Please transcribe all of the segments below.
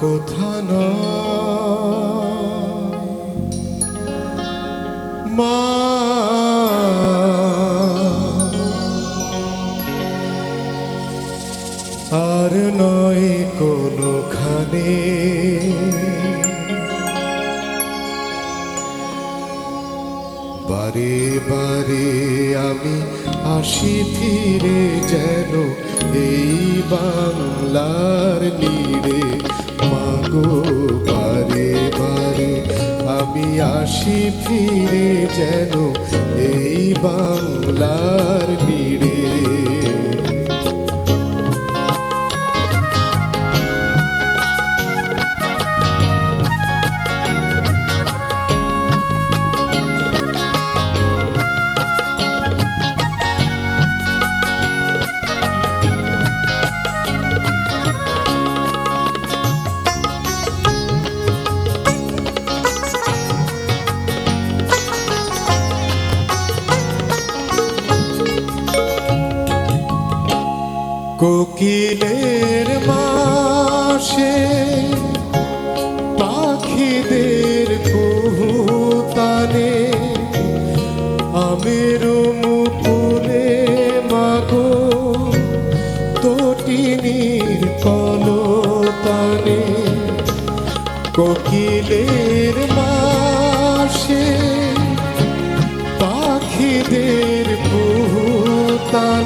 কোথা মা আর নয় কোনোখানে। বারে বারে আমি আসি ফিরে যেন এই বাংলার নীড়ে। আসি ফিরে যেন এই বাংলার কোকিলের মাসে পাখিদের কুহুতানে আমের মুকুলে মাগো তটিনীর কলতানে। কোকিলের মাসে পাখিদের কুহুতানে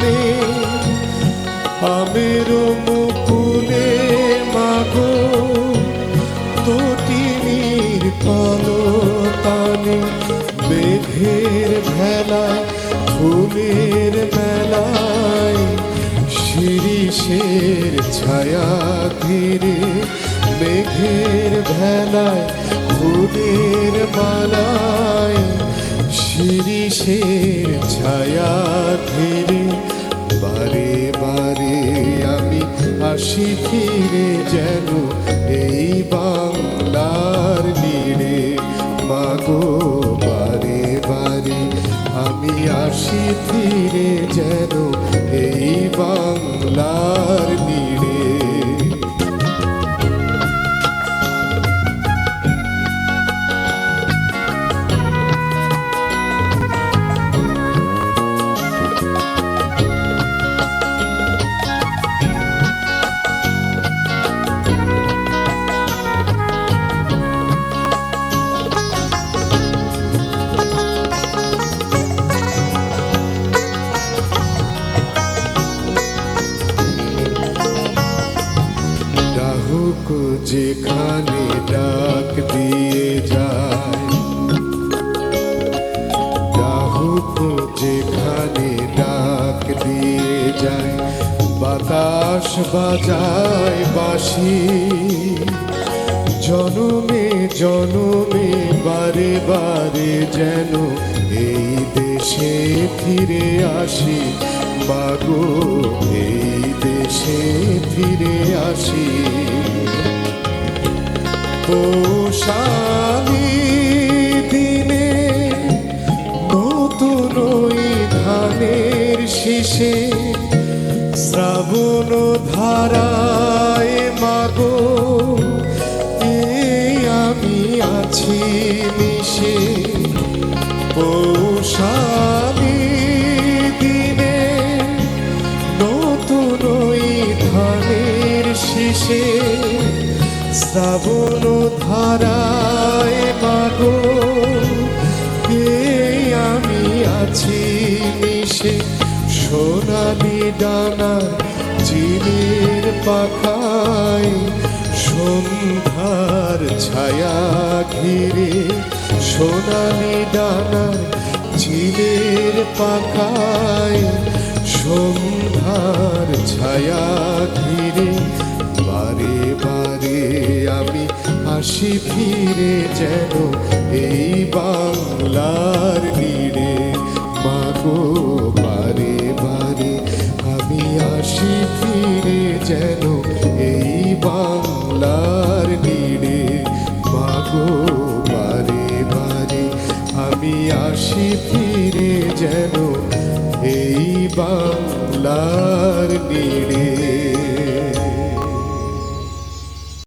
কলতানে মেঘের ভেলায় ফুলের মেলায় শিরিষের ছায়া ঘিরে মেঘের ভেলায়, ফুলের মালায় শিরিষের ছায়া ঘিরে বারে বারে আমি আসি ফিরে যেন এই বাংলার যেখানে ডাক দিয়ে যায়। ডাহুক যেখানে ডাক দিয়ে যায়। বাতাস বাজায় বাঁশি। জনমে জনমে, বারে বারে যেন এই দেশে ফিরে আসি। বাগো, এই দেশে ফিরে আসি। পোষালি দিনে নতুন ধানের শীষে শ্রাবণ ধারায় পাখায় সন্ধ্যার ছায়া ঘিরে সোনালি ডানার চিলের পাখায় সন্ধ্যার ছায়া ঘিরে বারে বারে আমি আসি ফিরে যেন এই বাংলার নীড়ে মাগো আসি ফিরে যেন এই বাংলার নিড়ে মাগো, বারে বারে, আমি আসি ফিরে যেন এই বাংলার নীড়ে